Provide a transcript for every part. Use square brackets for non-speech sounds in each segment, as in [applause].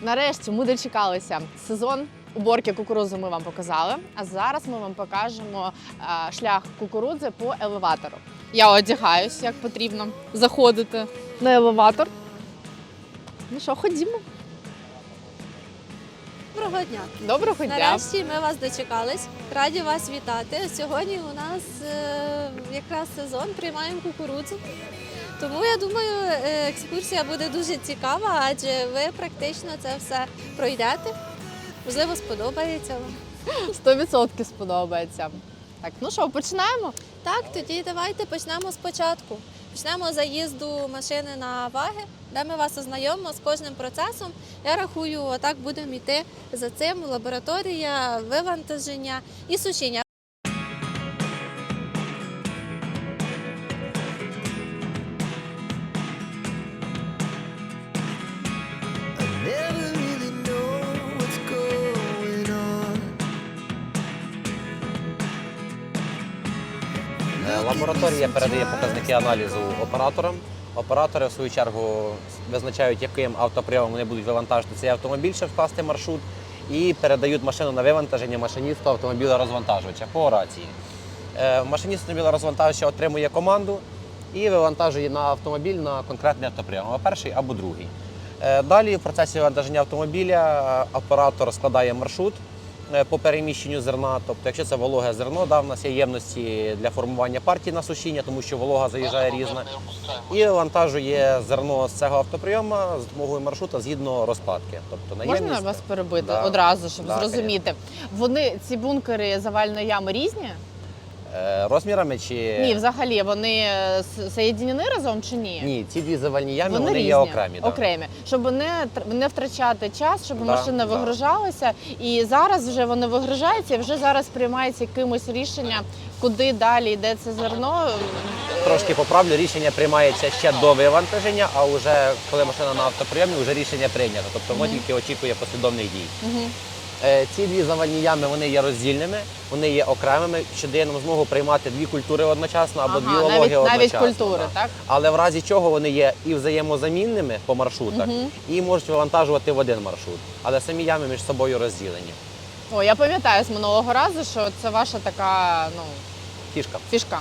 Нарешті ми дочекалися сезон. Уборки кукурудзи ми вам показали. А зараз ми вам покажемо е, шлях кукурудзи по елеватору. Я одягаюсь, як потрібно заходити на елеватор. Ну що, ходімо. Доброго дня! Доброго дня. Нарешті ми вас дочекались. Раді вас вітати. Сьогодні у нас е, якраз сезон, приймаємо кукурудзу. Тому я думаю, е, екскурсія буде дуже цікава, адже ви практично це все пройдете. Можливо, сподобається вам. 100% сподобається. Так, ну що, починаємо? Так, тоді давайте почнемо спочатку. Почнемо з заїзду машини на ваги, де ми вас ознайомимо з кожним процесом. Я рахую, отак будемо йти за цим лабораторія, вивантаження і сушіння. Лабораторія передає показники аналізу операторам. Оператори, в свою чергу, визначають, яким автоприйомом вони будуть вивантажити цей автомобіль, щоб вкласти маршрут, і передають машину на вивантаження машиністу автомобіля розвантажувача по рації. Е, Машиніст автомобіля розвантажувача отримує команду і вивантажує на автомобіль на конкретний автоприйом, або перший або другий. Е, Далі в процесі вивантаження автомобіля е, оператор складає маршрут по переміщенню зерна. Тобто, якщо це вологе зерно, да, в нас є ємності для формування партії на сушіння, тому що волога заїжджає різна. І вантажує зерно з цього автоприйому з допомогою маршрута згідно розкладки. Тобто на Можна вас перебити Да. одразу, щоб Да, зрозуміти? Вони ці бункери завальної ями різні? Е, розмірами чи Ні, взагалі вони е, разом чи ні? Ні, ці дві завальні ями вони, різні, є окремі. да. окремі, щоб не не втрачати час, щоб Да, машина да. вигружалася. І зараз вже вони вигружаються, і вже зараз приймається якимось рішення, куди далі йде це зерно. Трошки поправлю, рішення приймається ще до вивантаження, а вже коли машина на автоприйомі, вже рішення прийнято. Тобто воно тільки очікує послідовних дій. Мгм. Е, Ці дві завальні ями вони є роздільними, вони є окремими, що дає нам змогу приймати дві культури одночасно або дві Ага, вологи навіть, навіть одночасно. культури, да. так? Але в разі чого вони є і взаємозамінними по маршрутах, Мгм. і можуть вивантажувати в один маршрут. Але самі ями між собою розділені. О, я пам'ятаю з минулого разу, що це ваша така ну Фішка. фішка.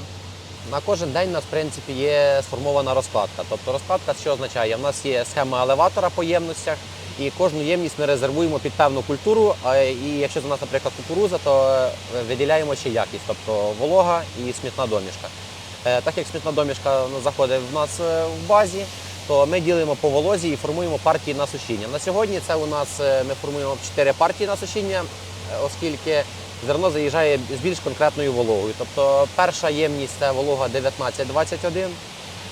На кожен день у нас в принципі є сформована розкладка. Тобто розкладка що означає? У нас є схема елеватора по ємностях, і кожну ємність ми резервуємо під певну культуру. І якщо у нас, наприклад, кукуруза, то е, виділяємо ще якість, тобто волога і смітна домішка. Е, Так як смітна домішка ну, заходить в нас е, в базі, то ми ділимо по волозі і формуємо партії на сушіння. На сьогодні це у нас е, ми формуємо 4 партії на сушіння, е, оскільки зерно заїжджає з більш конкретною вологою. Тобто перша ємність це волога 19-21,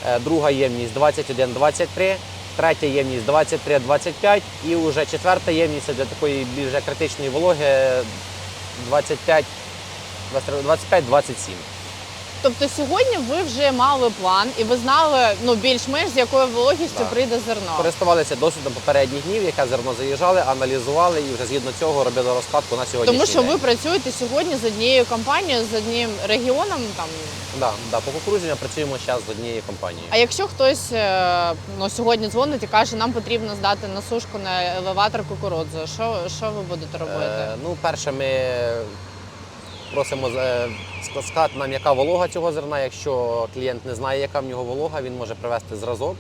е, друга ємність 21-23, третя ємність 23-25 і вже четверта ємність для такої більш критичної вологи 25-27. Тобто сьогодні ви вже мали план і ви знали ну більш-менш з якою вологістю Да. прийде зерно. Користувалися досвідом попередніх днів, яке зерно заїжджали, аналізували і вже згідно цього робили розкладку на сьогодні. Тому що ви працюєте сьогодні з однією компанією, з одним регіоном. Там да, да, по кукурузі ми працюємо зараз з однією компанією. а якщо хтось е, ну сьогодні дзвонить і каже, нам потрібно здати на сушку на елеватор кукурудзу, що, що ви будете робити? Е, ну, перше, ми просимо е, сказати нам, яка волога цього зерна. Якщо клієнт не знає, яка в нього волога, він може привести зразок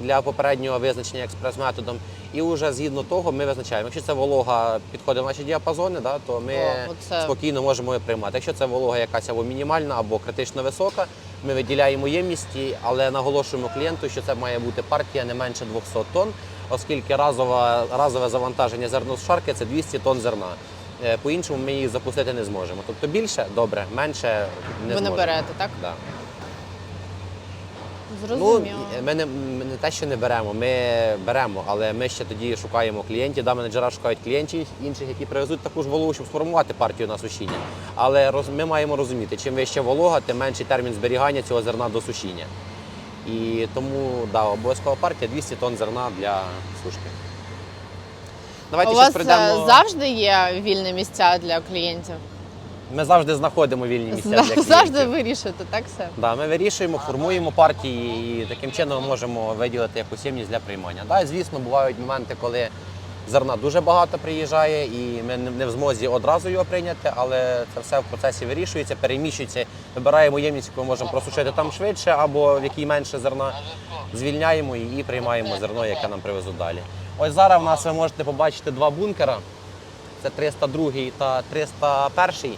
для попереднього визначення експрес-методом. І вже згідно того ми визначаємо. Якщо це волога підходить в наші діапазони, да, то ми О, оце. спокійно можемо її приймати. Якщо це волога якась або мінімальна, або критично висока, ми виділяємо ємності, але наголошуємо клієнту, що це має бути партія не менше 200 тонн, оскільки разове, разове завантаження зерношарки це 200 тонн зерна. Е, По-іншому ми її запустити не зможемо. Тобто більше добре, менше не ви не берете, так? Да. Ну, Зрозуміло. ми не, ми не те, що не беремо, ми беремо, але ми ще тоді шукаємо клієнтів, да, менеджера шукають клієнтів інших, які привезуть таку ж вологу, щоб сформувати партію на сушіння. Але роз, ми маємо розуміти, чим вища волога, тим менший термін зберігання цього зерна до сушіння. І тому да, обов'язкова партія 200 тонн зерна для сушки. Давайте У вас е, завжди є вільні місця для клієнтів? Ми завжди знаходимо вільні місця для клієнтів. Завжди вирішуєте, так все? Да, ми вирішуємо, формуємо партії і таким чином можемо виділити якусь ємність для приймання. Да, звісно, бувають моменти, коли Зерна дуже багато приїжджає, і ми не не в змозі одразу його прийняти, але це все в процесі вирішується, переміщується. Вибираємо ємність, яку ми можемо просушити там швидше, або в якій менше зерна. Звільняємо її і приймаємо зерно, яке нам привезуть далі. Ось зараз в нас ви можете побачити два бункера. Це 302 та 301.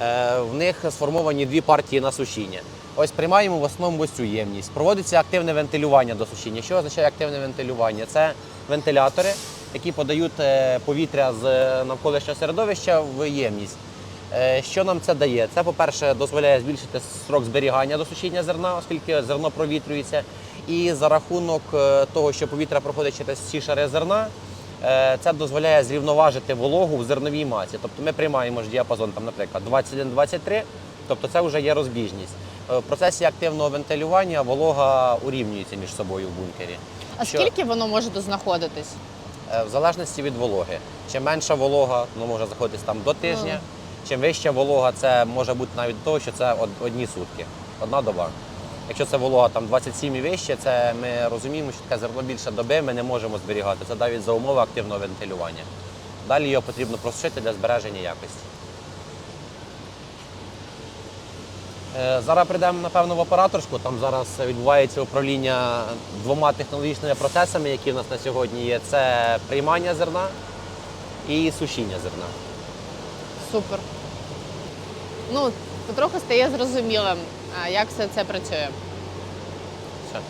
Е, В них сформовані дві партії на сушіння. Ось приймаємо в основному ось цю ємність. Проводиться активне вентилювання до сушіння. Що означає активне вентилювання? Це вентилятори, які подають е, повітря з навколишнього середовища в ємність. Е, Що нам це дає? Це, по-перше, дозволяє збільшити срок зберігання до сушіння зерна, оскільки зерно провітрюється. І за рахунок е, того, що повітря проходить через всі шари зерна, е, це дозволяє зрівноважити вологу в зерновій масі. Тобто ми приймаємо ж діапазон, там, наприклад, 21-23, тобто це вже є розбіжність. Е, В процесі активного вентилювання волога урівнюється між собою в бункері. А Що- скільки воно може знаходитись? В залежності від вологи. Чим менша волога, воно може знаходитись там до тижня. Чим вища волога, це може бути навіть того, що це одні сутки, одна доба. Якщо це волога там 27 і вище, це ми розуміємо, що таке зерно більше доби ми не можемо зберігати. Це навіть за умови активного вентилювання. Далі його потрібно просушити для збереження якості. Е, Зараз прийдемо, напевно, в операторську. Там зараз відбувається управління двома технологічними процесами, які в нас на сьогодні є. Це приймання зерна і сушіння зерна. Супер. Ну, потроху стає зрозумілим, як все це працює. Все.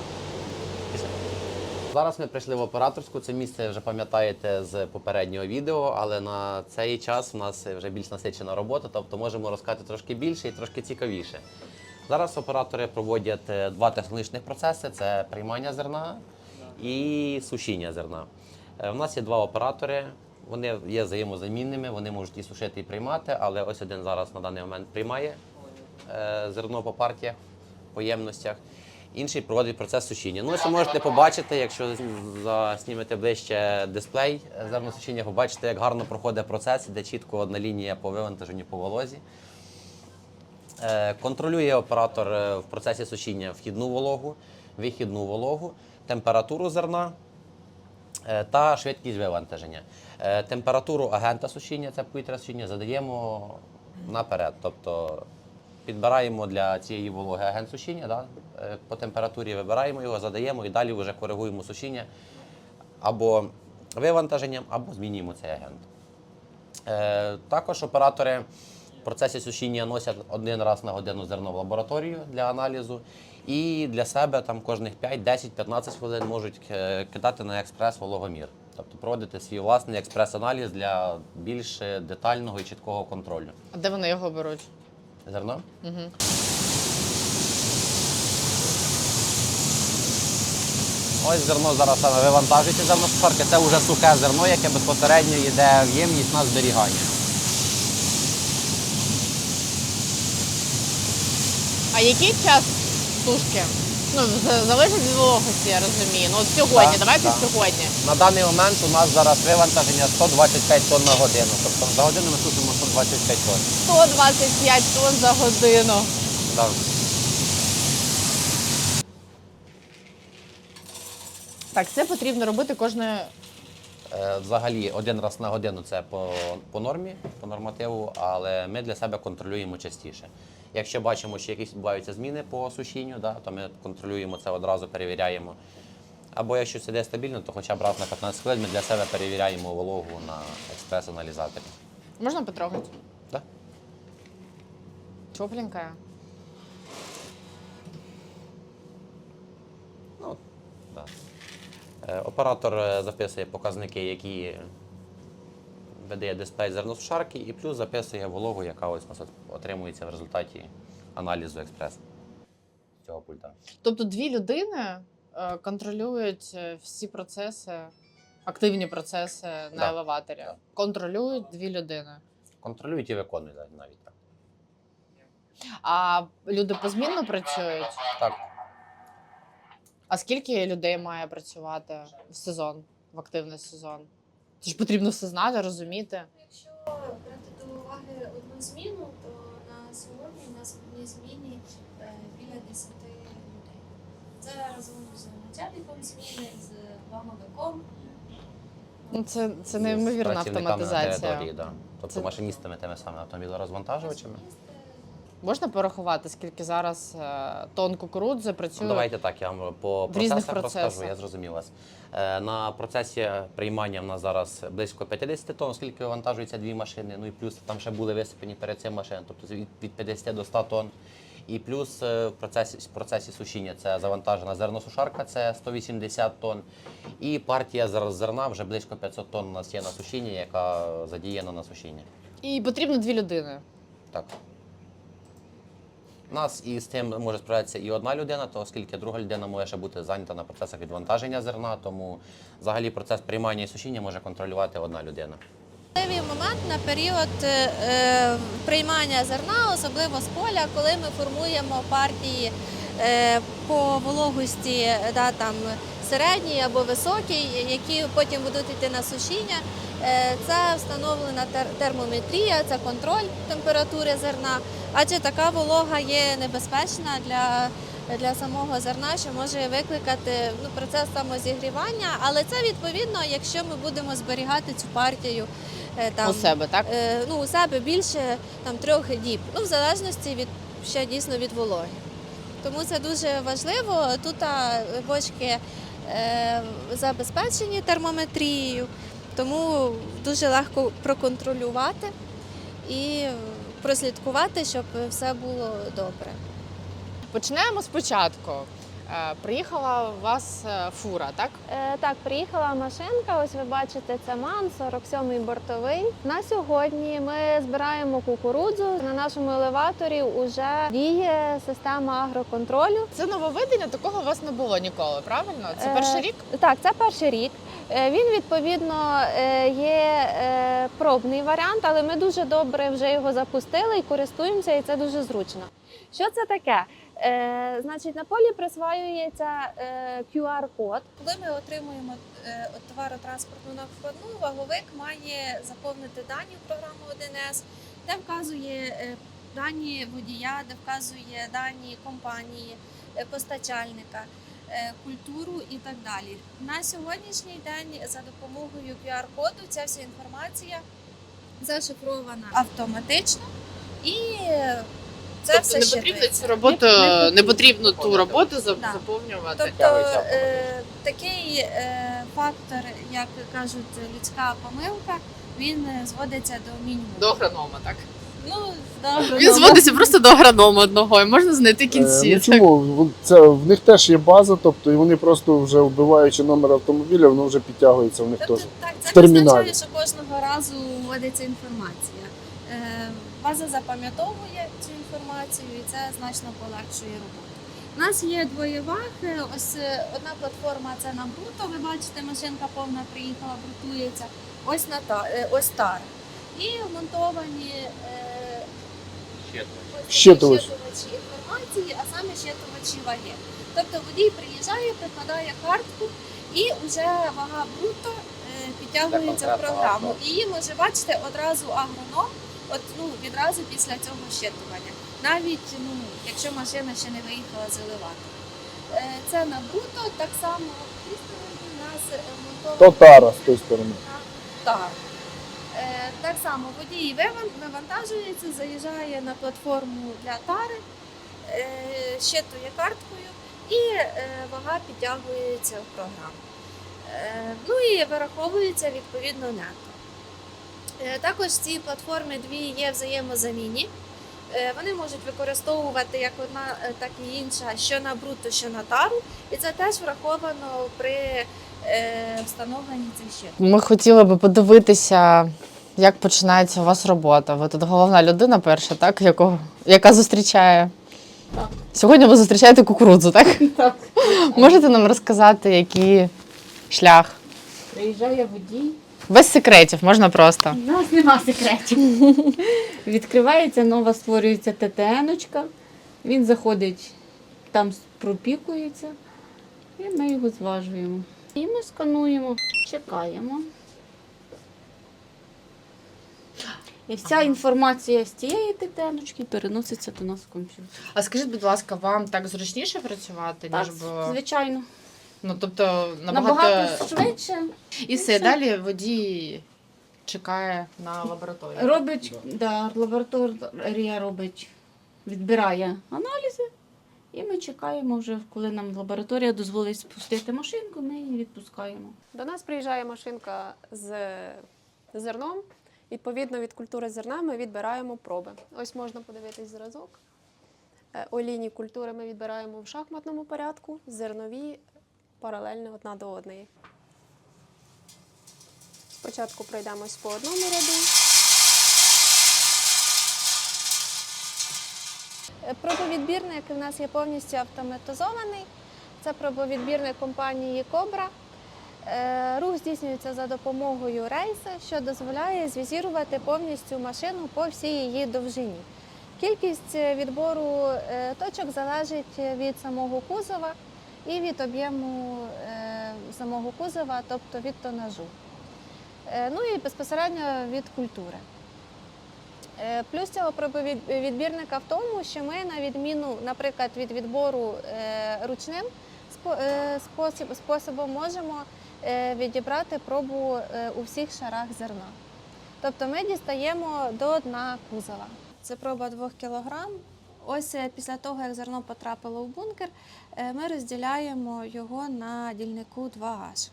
Зараз ми прийшли в операторську. Це місце вже пам'ятаєте з попереднього відео, але на цей час у нас вже більш насичена робота, тобто можемо розказати трошки більше і трошки цікавіше. Зараз оператори проводять е, два технологічних процеси: це приймання зерна і сушіння зерна. Е, У нас є два оператори. Вони є взаємозамінними, вони можуть і сушити, і приймати, але ось один зараз на даний момент приймає е, зерно по партіях, по ємностях. Інший проводить процес сушіння. Ну, ось ви можете побачити, якщо заснімете ближче дисплей е, зерносушіння, побачите, як гарно проходить процес, де чітко одна лінія по вивантаженню по волозі. Е, Контролює оператор е, в процесі сушіння вхідну вологу, вихідну вологу, температуру зерна е, та швидкість вивантаження. Е, Температуру агента сушіння, це повітря сушіння, задаємо наперед. Тобто підбираємо для цієї вологи агент сушіння, да? е, по температурі вибираємо його, задаємо і далі вже коригуємо сушіння або вивантаженням, або змінюємо цей агент. Е, Також оператори в процесі сушіння носять один раз на годину зерно в лабораторію для аналізу. І для себе там кожних 5, 10, 15 хвилин можуть е, кидати на експрес вологомір. Тобто проводити свій власний експрес-аналіз для більш детального і чіткого контролю. А де вони його беруть? Зерно? Угу. Ось зерно зараз саме вивантажується зерносушарки. Це вже сухе зерно, яке безпосередньо йде в ємність на зберігання. А який час сушки? Ну, залежить від вологості, я розумію. Ну, от сьогодні, Так, давайте так. сьогодні. На даний момент у нас зараз вивантаження 125 тонн на годину. Тобто за годину ми сушимо 125 тонн. 125 тонн за годину. Так. Так, це потрібно робити кожної. Е, Взагалі один раз на годину це по, по нормі, по нормативу, але ми для себе контролюємо частіше. Якщо бачимо, що якісь відбуваються зміни по сушінню, да, то ми контролюємо це одразу, перевіряємо. Або якщо це йде стабільно, то хоча б раз на 15 хвилин ми для себе перевіряємо вологу на експрес-аналізаторі. Можна потрогати? Да? Тепленькая. Ну, да. Е, Оператор е, записує показники, які видає дисплей зерносушарки, і плюс записує вологу, яка ось нас отримується в результаті аналізу експрес цього пульта. Тобто дві людини е, контролюють е, всі процеси, активні процеси на Да. елеваторі. Да. Контролюють дві людини. Контролюють і виконують навіть так. А люди позмінно працюють. Так, А скільки людей має працювати в сезон, в активний сезон? Це ж потрібно все знати, розуміти. Якщо брати до уваги одну зміну, то на сьогодні у нас в одній зміні е, біля 10 людей. Це разом з начальником зміни, з вамовиком. Ну, це, це неймовірна автоматизація. території, да. Тобто Це- машиністами тими самими автомобілерозвантажувачами. Можна порахувати, скільки зараз е, тонн кукурудзи Ну, працює? давайте так, я вам по процесах розкажу, я зрозумів вас. Е, На процесі приймання в нас зараз близько 50 тонн, оскільки вивантажуються дві машини, ну і плюс там ще були висипані перед цим машини, тобто від- від 50 до 100 тонн. І плюс е, в процесі, в процесі сушіння це завантажена зерносушарка, це 180 тонн. І партія зерна вже близько 500 тонн у нас є на сушінні, яка задіяна на сушіння. І потрібно дві людини. Так. У нас і з тим може справлятися і одна людина, то оскільки друга людина може ще бути зайнята на процесах відвантаження зерна, тому взагалі процес приймання і сушіння може контролювати одна людина. Важливий момент на період е, е, приймання зерна, особливо з поля, коли ми формуємо партії е, по вологості, е, да, там середній або високий, які потім будуть йти на сушіння. Е, Це встановлена тер- термометрія, це контроль температури зерна, адже така волога є небезпечна для, для самого зерна, що може викликати ну, процес самозігрівання, але це відповідно, якщо ми будемо зберігати цю партію е, там, У себе, так? е, ну, у себе більше там, трьох діб, ну, в залежності від ще дійсно від вологи. Тому це дуже важливо. Тут бочки е, забезпечені термометрією, тому дуже легко проконтролювати і прослідкувати, щоб все було добре. Починаємо спочатку. Е, Приїхала у вас е, фура, так? Е, так, приїхала машинка. Ось ви бачите, це МАН 47-й бортовий. На сьогодні ми збираємо кукурудзу. На нашому елеваторі вже діє система агроконтролю. Це нововведення, такого у вас не було ніколи, правильно? Це Е, перший рік? Так, це перший рік. Е, Він відповідно е, є е, пробний варіант, але ми дуже добре вже його запустили і користуємося, і це дуже зручно. Що це таке? Е, значить, на полі присваюється QR-код. Коли ми отримуємо от товаротранспортну накладну, ваговик має заповнити дані в програму 1С, де вказує дані водія, де вказує дані компанії, постачальника культуру і так далі. На сьогоднішній день за допомогою QR-коду ця вся інформація зашифрована автоматично і е, це все Тобто не потрібно цю роботу, Не- не потрібно ту роботу за- Да. заповнювати. Тобто е, такий е, фактор, як кажуть, людська помилка, він е, зводиться до мінімуму. До агронома, так? Ну, добре, Він зводиться просто до агронома одного, і можна знайти кінці. Е, Ну, так? чому? В- Це, в них теж є база, тобто і вони просто вже вбиваючи номер автомобіля, воно вже підтягується в них Тобто, теж. так, це в терміналі. означає, що кожного разу вводиться інформація. Е, база запам'ятовує цю інформацію і це значно полегшує роботу. У нас є двоє ваг. Е, Ось е, одна платформа це на бруто. Ви бачите, машинка повна приїхала, брутується. Ось на та е, ось тар. І вмонтовані е, Щитувач. щитувачі інформації, а саме щитувачі ваги. Тобто водій приїжджає, прикладає картку і вже вага бруто е, підтягується в програму. І її може бачити одразу агроном, от ну відразу після цього щитування. Навіть ну, якщо машина ще не виїхала з елеватора. Е, Це на бруто, так само в цій стороні у нас е, монтована То тара з тої сторони. так. Е, так само водій виван- вивантажується, заїжджає на платформу для тари, е, щитує карткою і е, вага підтягується в програму. Ну і вираховується відповідно нето. Також ці платформи дві є взаємозамінні. Вони можуть використовувати як одна, так і інша, що на бруто, що на тару. І це теж враховано при е, встановленні цих щит. Ми хотіли би подивитися, як починається у вас робота. Ви тут головна людина перша, так? Якого, яка зустрічає. Так. Сьогодні ви зустрічаєте кукурудзу, [laughs] так? Так. Можете нам розказати, який шлях? Приїжджає водій. Без секретів, можна просто. У нас нема секретів. [laughs] Відкривається нова, створюється ТТН-очка. Він заходить, там пропікується, і ми його зважуємо. І ми скануємо, чекаємо. І вся інформація з цієї ТТН-очки переноситься до нас в комп'ютер. А скажіть, будь ласка, вам так зручніше працювати, Так, ніж було? звичайно. Ну тобто Набагато швидше. І все, далі водій чекає на лабораторію. Робить, да, лабораторія робить, відбирає аналізи, і ми чекаємо вже, коли нам лабораторія дозволить спустити машинку, ми її відпускаємо. До нас приїжджає машинка з зерном. Відповідно від культури зерна ми відбираємо проби. Ось можна подивитись зразок. Е, Олійні культури ми відбираємо в шахматному порядку, зернові паралельно одна до одної. Спочатку пройдемось по одному ряду. Пробовідбірник у нас є повністю автоматизований. Це пробовідбірник компанії Кобра. Е, Рух здійснюється за допомогою рейса, що дозволяє звізірувати повністю машину по всій її довжині. Кількість е, відбору е, точок залежить від самого кузова і від об'єму е, самого кузова, тобто від тонажу. Е, Ну і безпосередньо від культури. Е, Плюс цього відбірника в тому, що ми, на відміну, наприклад, від відбору е, ручним е, способом, можемо відібрати пробу у всіх шарах зерна. Тобто ми дістаємо до дна кузова. Це проба 2 кг. Ось після того, як зерно потрапило в бункер, ми розділяємо його на дільнику 2H.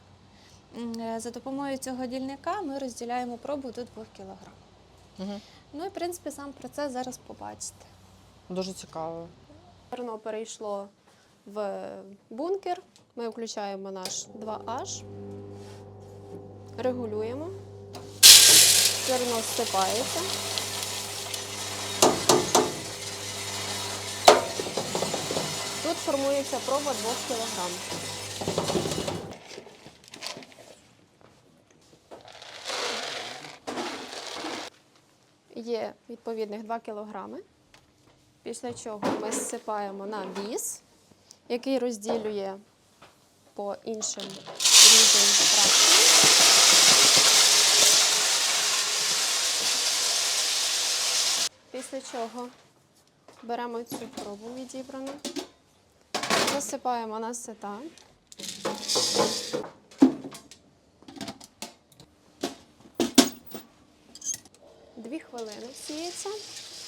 Е, За допомогою цього дільника ми розділяємо пробу до 2 кг. Мгм. Ну і в принципі сам процес зараз побачите. Дуже цікаво. Зерно перейшло в бункер. Ми включаємо наш 2H, регулюємо. Зерно зсипається. Тут формується проба 2 кг. Є відповідних 2 кілограми. Після чого ми зсипаємо на віз, який розділює по іншим різним фракціям. Після чого беремо цю пробу відібрану, засипаємо на сета. Дві хвилини сіється.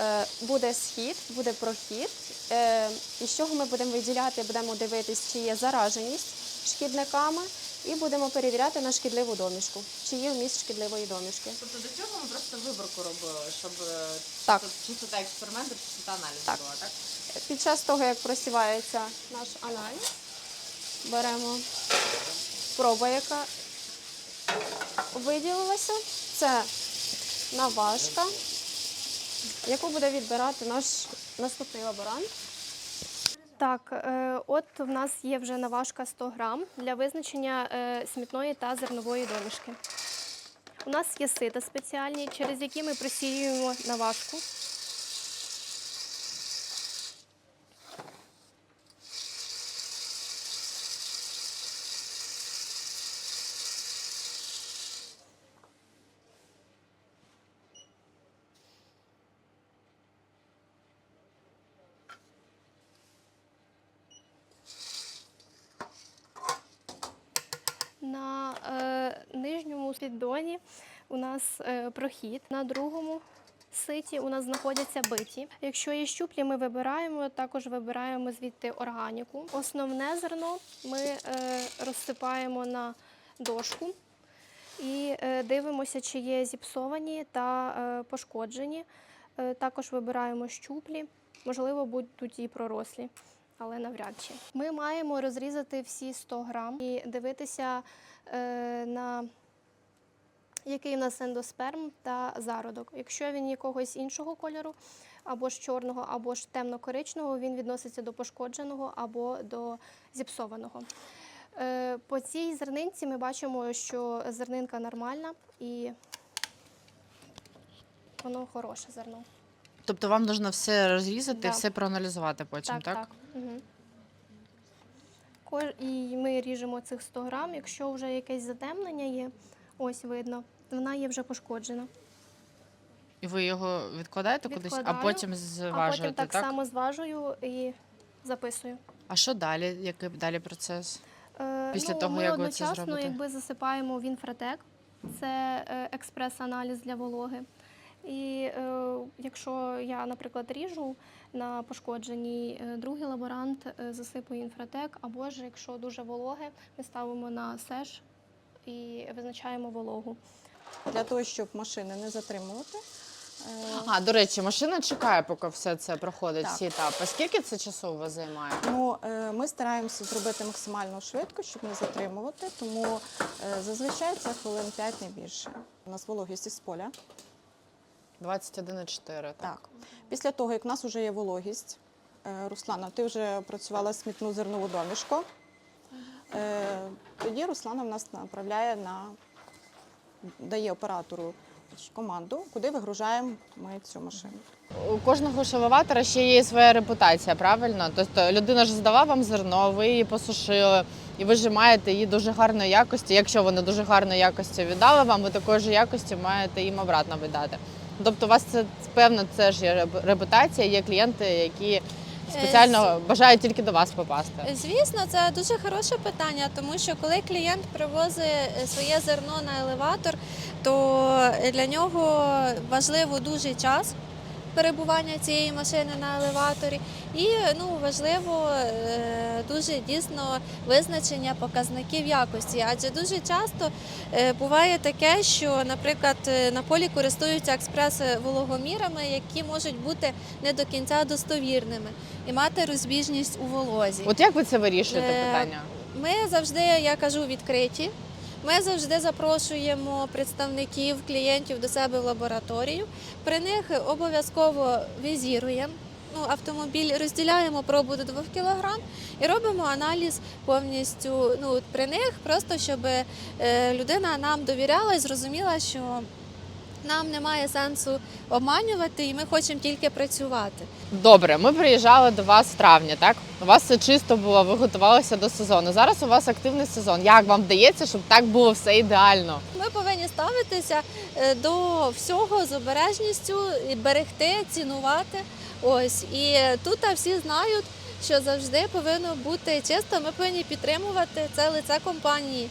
Е, Буде схід, буде прохід. Е, І з чого ми будемо виділяти, будемо дивитись, чи є зараженість шкідниками, і будемо перевіряти на шкідливу домішку, чи є вміст шкідливої домішки. Тобто до цього ми просто виборку робили, щоб е, Так. чистота експерименту, чистота аналізу Так. була, так? Під час того, як просівається наш аналіз, беремо пробу, яка виділилася. Це наважка, яку буде відбирати наш наступний лаборант. Так, е, от в нас є вже наважка 100 грам для визначення е, смітної та зернової домішки. У нас є сита спеціальні, через які ми просіюємо наважку. На е, нижньому піддоні у нас е, прохід, на другому ситі у нас знаходяться биті. Якщо є щуплі, ми вибираємо, також вибираємо звідти органіку. Основне зерно ми е, розсипаємо на дошку і е, дивимося, чи є зіпсовані та е, пошкоджені. Е, також вибираємо щуплі, можливо, будуть і пророслі але навряд чи. Ми маємо розрізати всі 100 грам і дивитися е, на який у нас ендосперм та зародок. Якщо він якогось іншого кольору, або ж чорного, або ж темно-коричневого, він відноситься до пошкодженого або до зіпсованого. Е, По цій зернинці ми бачимо, що зернинка нормальна і воно хороше зерно. Тобто вам потрібно все розрізати, Да. все проаналізувати потім, так? так. Угу. І ми ріжемо цих 100 грам. Якщо вже якесь затемнення є, ось видно, вона є вже пошкоджена. І ви його відкладаєте кудись, а Відкладаю, потім а зважуєте, потім так, само зважую і записую. А що далі? Який далі процес? Е, Після ну, того, ми як ви це одночасно зробите? якби засипаємо в інфратек, це е, експрес-аналіз для вологи. І е, якщо я, наприклад, ріжу на пошкодженій, е, другий лаборант е, засипує інфратек, або ж якщо дуже вологе, ми ставимо на сеш і визначаємо вологу. для того, щоб машини не затримувати. е, А, до речі, машина чекає, поки все це проходить, Так. всі етапи. Скільки це часу у вас займає? Ну, ми стараємося зробити максимально швидко, щоб не затримувати, тому зазвичай це хвилин 5 не більше. У нас вологість із поля. 21,4. Так. Так. Після того, як в нас вже є вологість, е, Руслана, ти вже працювала смітну зернову домішко. Е, Тоді Руслана в нас направляє на дає оператору команду, куди вигружаємо ми цю машину. У кожного ж ще є своя репутація, правильно? Тобто людина ж здала вам зерно, ви її посушили, і ви ж маєте її дуже гарної якості. Якщо вони дуже гарної якості віддали вам, ви такої ж якості маєте їм обратно віддати. Тобто, у вас це певно це ж є репутація, є клієнти, які спеціально бажають тільки до вас попасти. Звісно, це дуже хороше питання, тому що коли клієнт привозить е, своє зерно на елеватор, то для нього важливо дуже час перебування цієї машини на елеваторі, і ну важливо е, дуже дійсно визначення показників якості. Адже дуже часто е, буває таке, що, наприклад, е, на полі користуються експрес-вологомірами, які можуть бути не до кінця достовірними і мати розбіжність у волозі. От як ви це вирішуєте питання? Ми завжди, я кажу, відкриті. Ми завжди запрошуємо представників клієнтів до себе в лабораторію. При них обов'язково візіруємо. Ну, автомобіль розділяємо пробу до 2 кг і робимо аналіз повністю ну, при них, просто щоб е, людина нам довіряла і зрозуміла, що нам немає сенсу обманювати, і ми хочемо тільки працювати. Добре, ми приїжджали до вас в травні, так? У вас все чисто було, ви готувалися до сезону. Зараз у вас активний сезон. Як вам вдається, щоб так було все ідеально? Ми повинні ставитися е, до всього з обережністю, берегти, цінувати. Ось і тут всі знають, що завжди повинно бути чисто. Ми повинні підтримувати це лице компанії.